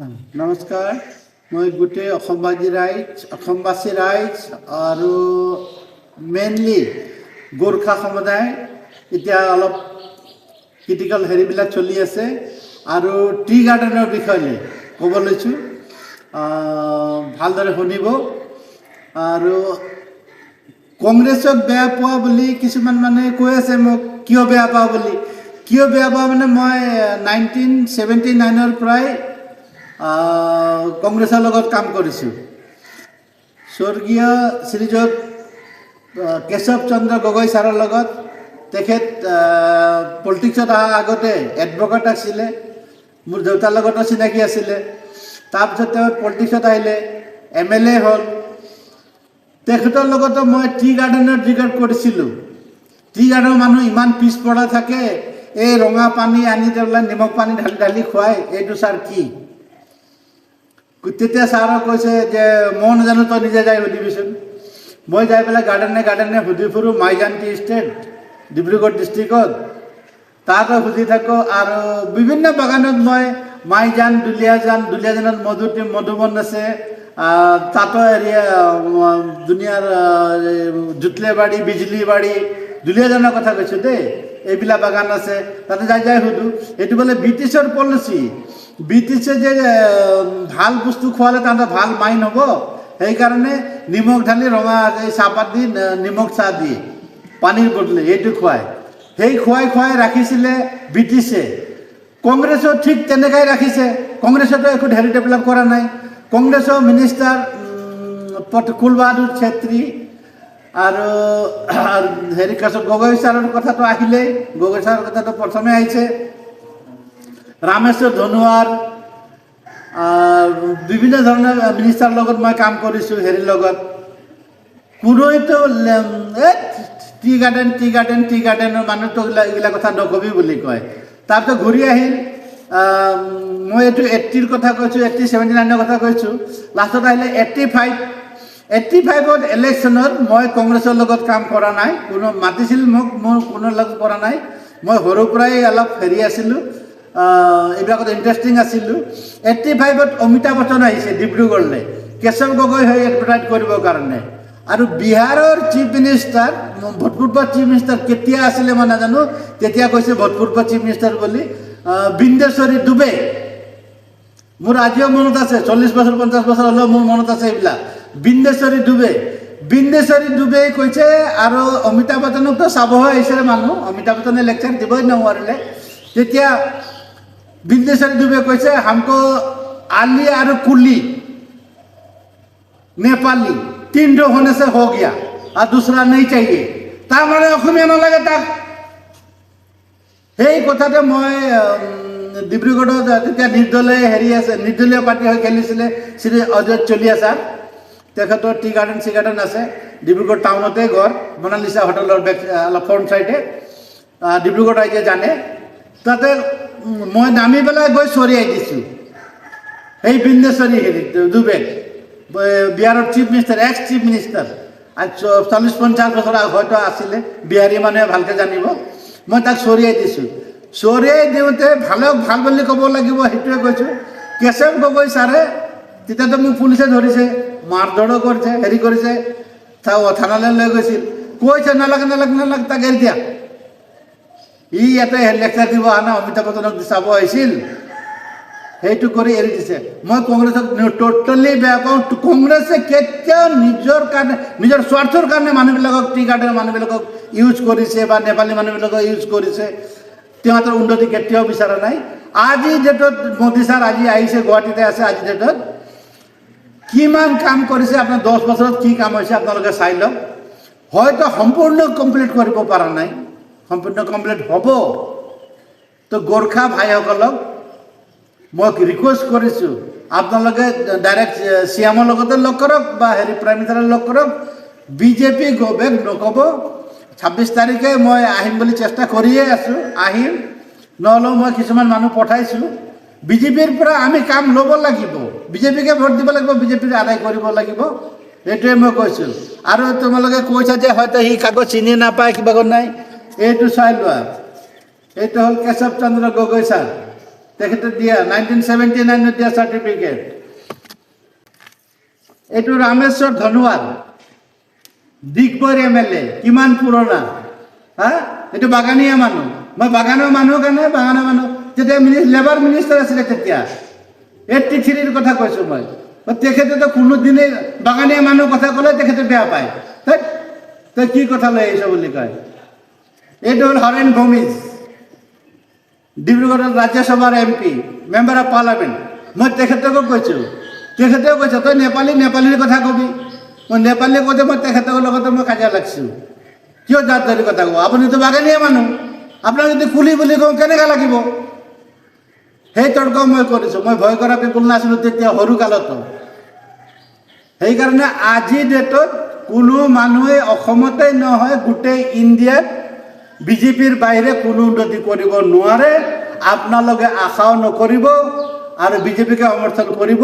নমস্কাৰ মই গোটেই অসমবাসী ৰাইজ অসমবাসী ৰাইজ আৰু মেইনলি গোৰ্খা সমুদায়। এতিয়া অলপ ক্ৰিটিকেল হেৰিবিলাক চলি আছে আৰু টি গাৰ্ডেনৰ বিষয়ে ক'ব লৈছোঁ। ভালদৰে শুনিব। আৰু কংগ্ৰেছক বেয়া পোৱা বুলি কিছুমান মানুহে কৈ আছে মোক, কিয় বেয়া পাওঁ বুলি। কিয় বেয়া পাওঁ মানে মই নাইনটিন ছেভেণ্টি নাইনৰ পৰাই কংগ্ৰেছৰ লগত কাম কৰিছোঁ। স্বৰ্গীয় শ্ৰীযুত কেশৱ চন্দ্ৰ গগৈ ছাৰৰ লগত, তেখেত পলিটিক্সত অহাৰ আগতে এডভকেট আছিলে, মোৰ দেউতাৰ লগতো চিনাকি আছিলে। তাৰপিছত তেওঁ পলিটিক্সত আহিলে এম এল এ হ'ল। তেখেতৰ লগতো মই টি গাৰ্ডেনত ৰিগাৰ্ড কৰিছিলোঁ। টি গাৰ্ডেনৰ মানুহ ইমান পিছপৰা থাকে, এই ৰঙা পানী আনি পেলাই নিমখ পানী ঢালি ঢালি খুৱাই, এইটো ছাৰ কি? তেতিয়া ছাৰক কৈছে যে মই নাজানো তই নিজে যাই সুধিবিচোন। মই যাই পেলাই গাৰ্ডেনে গাৰ্ডেনে সুধি ফুৰোঁ মাইজান টি ষ্টেট ডিব্ৰুগড় ডিষ্ট্ৰিক্টত। তাতো সুধি থাকোঁ আৰু বিভিন্ন বাগানত মই মাইজান দুলীয়াজান দুলীয়াজানত মধু মধুবন আছে। তাতো এৰিয়া দুনিয়াৰ আহ, জুটলেবাৰী বিজুলীবাৰী দুলীয়াজানৰ কথা কৈছোঁ দেই। এইবিলাক বাগান আছে। তাতে যাই যাই সুধোঁ। এইটো বোলে ব্ৰিটিছৰ পলিচি ব্ৰিটিছে যে ভালো বস্তু খোৱালে তাহাঁতৰ ভালো মাইন হ'ব। সেইকাৰণে নিমখ ঢালি ৰঙা এই চাহপাত দি নিমখ চাহ দিয়ে পানীৰ বদলে এইটো খুৱাই সেই খুৱাই খুৱাই ৰাখিছিলে ব্ৰিটিছে। কংগ্ৰেছো ঠিক তেনেকৈ ৰাখিছে। কংগ্ৰেছতো একো হেৰি ডেভেলপ কৰা নাই। কংগ্ৰেছৰ মিনিষ্টাৰ কুল বাহাদুৰ ছেত্ৰী আৰু হেৰি কাছত গগৈ ছাৰৰ কথাটো আহিলেই। গগৈ ছাৰৰ কথাটো প্ৰথমে আহিছে। ধনুৱাৰ আহ, বিভিন্ন ধৰণৰ মিনিষ্টাৰৰ লগত মই কাম কৰিছোঁ হেৰিৰ লগত। কোনোৱেতো টি গাৰ্ডেন টি গাৰ্ডেন টি গাৰ্ডেনৰ মানুহটো এইগিলা কথা নকবি বুলি কয়। তাৰপিছত ঘূৰি আহিল মই এইটো এইট্টিৰ কথা কৈছোঁ এইট্টি ছেভেণ্টি নাইনৰ কথা কৈছোঁ। লাষ্টত আহিলে এইট্টি ফাইভ এইট্টি ফাইভত ইলেকশ্যনত মই কংগ্ৰেছৰ লগত কাম কৰা নাই কোনো মাতিছিল মোক মোৰ কোনো লগত কৰা নাই। মই সৰুৰ পৰাই অলপ হেৰি আছিলোঁ এইবিলাকত ইণ্টাৰেষ্টিং আছিলোঁ। এইট্টি ফাইভত অমিতাভ বচ্চন আহিছে ডিব্ৰুগড়লৈ। কেশৱ গগৈ হৈ এডভাৰটাইজ কৰিবৰ কাৰণে। আৰু বিহাৰৰ চিফ মিনিষ্টাৰ ভূতপূৰ্ব চিফ মিনিষ্টাৰ কেতিয়া আছিলে মই নাজানো, তেতিয়া কৈছে ভূতপূৰ্ব চিফ মিনিষ্টাৰ বুলি বিন্দেশ্বৰী ডুবে মোৰ আজিও মনত আছে চল্লিছ বছৰ পঞ্চাছ বছৰ হ'লেও মোৰ মনত আছে এইবিলাক। বিন্দেশ্বৰী ডুবে বিন্দেশ্বৰী ডুবে কৈছে, আৰু অমিতাভ বচ্চনকতো চাবহে আহিছে মানুহ। অমিতাভ বচ্চনে লেকচাৰ দিবই নোৱাৰিলে। তেতিয়া বিন্দেশ্বৰী ডুবে কৈছে হামকো আলি আৰু কুলি नेपाली तीन जो होने से हो गया और दूसरा नहीं चाहिए তাৰ মানে অসমীয়া নালাগে তাক সেই কথাতে মই উম, ডিব্ৰুগড়ত তেতিয়া নিৰ্দলীয় হেৰি আছে নিৰ্দলীয় পাৰ্টি হৈ খেলিছিলে শ্ৰী অজয় চলিয়া ছাৰ তেখেতৰ টি গাৰ্ডেন চি গাৰ্ডেন আছে ডিব্ৰুগড় টাউনতে ঘৰ মনালিচা হোটেলৰ বেক অলপ ফ্ৰণ্ট চাইডে আহ, ডিব্ৰুগড় ৰাইজে জানে তাতে উম, মই নামি পেলাই গৈ চৰিয়াই দিছোঁ। সেই বিন্দেশ্বৰী হেৰিত ডুবেক বিহাৰৰ chief minister ex chief minister আজ চল্লিছ পঞ্চাছ বছৰ হয়তো আছিলে, বিহাৰী মানুহে ভালকৈ জানিব। মই তাক চৰিয়াই দিছোঁ। চৰিয়াই দিওঁতে ভালক ভালো বুলি ক'ব লাগিব, সেইটোৱে কৈছোঁ। কেশৱ গগৈ ছাৰে, তেতিয়াতো মোক পুলিচে ধৰিছে মাৰ ধৰো কৰিছে, হেৰি কৰিছে থানালৈ লৈ গৈছিল। কৈছে, নালাগে নালাগে নালাগে, তাক এৰি দিয়া। ই ইয়াতে লেকচাৰ দিব নাই অমিতাভ বচ্চনক চাব আহিছিল সেইটো কৰি এৰি দিছে। মই কংগ্ৰেছক ট'টেলি বেয়া পাওঁ। কংগ্ৰেছে কেতিয়াও নিজৰ কাৰণে, নিজৰ স্বাৰ্থৰ কাৰণে মানুহবিলাকক টি গাৰ্ডেনৰ মানুহবিলাকক ইউজ কৰিছে বা নেপালী মানুহবিলাকক ইউজ কৰিছে। সিহঁতৰ উন্নতি কেতিয়াও বিচৰা নাই। আজি ডেটত, মোদী ছাৰ আজি আহিছে, গুৱাহাটীতে আছে আজি ডেটত। কিমান কাম কৰিছে, আপোনাৰ দহ বছৰত কি কাম হৈছে, আপোনালোকে চাই লওক। হয়তো সম্পূৰ্ণ কমপ্লিট কৰিব পৰা নাই। সম্পূৰ্ণ কমপ্লিট হ'ব। তো গোৰ্খা ভাইসকলক মই ৰিকুৱেষ্ট কৰিছোঁ, আপোনালোকে ডাইৰেক্ট চি এমৰ লগতে লগ কৰক বা হেৰি প্ৰাইম মিনিষ্টাৰৰ লগ কৰক। বিজেপি গভেক নক'ব। ছাব্বিছ তাৰিখে মই আহিম বুলি চেষ্টা কৰিয়ে আছোঁ, আহিম। নহ'লেও মই কিছুমান মানুহ পঠাইছোঁ। বিজেপিৰ পৰা আমি কাম ল'ব লাগিব। বিজেপিকে ভোট দিব লাগিব বিজেপিৰ আদায় কৰিব লাগিব। এইটোৱে মই কৈছোঁ। আৰু তোমালোকে কৈছা যে হয়তো সি কাগজ চিনি নাপায়, কিবা নাই। এইটো চাই লোৱা এইটো হ'ল কেশৱ চন্দ্ৰ গগৈ ছাৰ তেখেতে দিয়া নাইনটিন ছেভেণ্টি নাইনত দিয়া চাৰ্টিফিকেট এইটো Rameswar Dhanowal Digboi M L A কিমান পুৰণা হা? এইটো বাগানীয়া মানুহ। মই বাগানৰ মানুহ কাৰণে বাগানৰ মানুহ। তেতিয়া মিনি লেবাৰ মিনিষ্টাৰ আছিলে তেতিয়া। এইট্টি থ্ৰীৰ কথা কৈছোঁ মই। তেখেতেতো কোনোদিনেই বাগানীয়া মানুহ কথা ক'লে তেখেতে বেয়া পায়। হেই, তই কি কথা লৈ আহিছ বুলি কয়? এইটো হ'ল হৰেণ ভূমিজ ডিব্ৰুগড়ৰ ৰাজ্যসভাৰ M P member of parliament মই তেখেতকো কৈছোঁ, তেখেতেও কৈছে, তই নেপালী, নেপালীৰ কথা কবি। মই নেপালী কওঁতে মই তেখেতৰ লগতে মই কাজিয়া লাগিছোঁ। কিয় জাত ধৰি কথা কব? আপুনিতো বাগানীয়া মানুহ। আপোনাক যদি কুলি বুলি কওঁ, কেনেকৈ লাগিব? সেই তৰ্ক মই কৰিছোঁ। মই ভয় কৰা পিপুল নাছিলোঁ তেতিয়া সৰুকালতো সেইকাৰণে আজি ডেটত কোনো মানুহে অসমতে নহয়, গোটেই ইণ্ডিয়াত বিজেপিৰ বাহিৰে কোনো উন্নতি কৰিব নোৱাৰে আপোনালোকে আশাও নকৰিব আৰু বিজেপিকে সমৰ্থন কৰিব।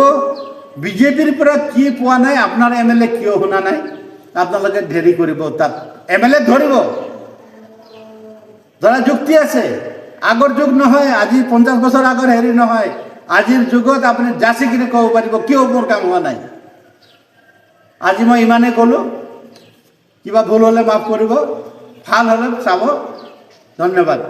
বিজেপিৰ পৰা কি পোৱা নাই, আপোনাৰ এম এল এ কিয় শুনা নাই? আপোনালোকে হেৰি কৰিব, তাত এম এল এ ধৰিব। ধৰা যুক্তি আছে, আগৰ যুগ নহয়, আজি পঞ্চাছ বছৰ আগৰ হেৰি নহয়। আজিৰ যুগত আপুনি যাচি কিনে ক'ব পাৰিব, কিয় মোৰ কাম হোৱা নাই? আজি মই ইমানেই ক'লোঁ, কিবা ভুল হ'লে মাফ কৰিব। ভালো হ'লে চাব। ধন্যবাদ।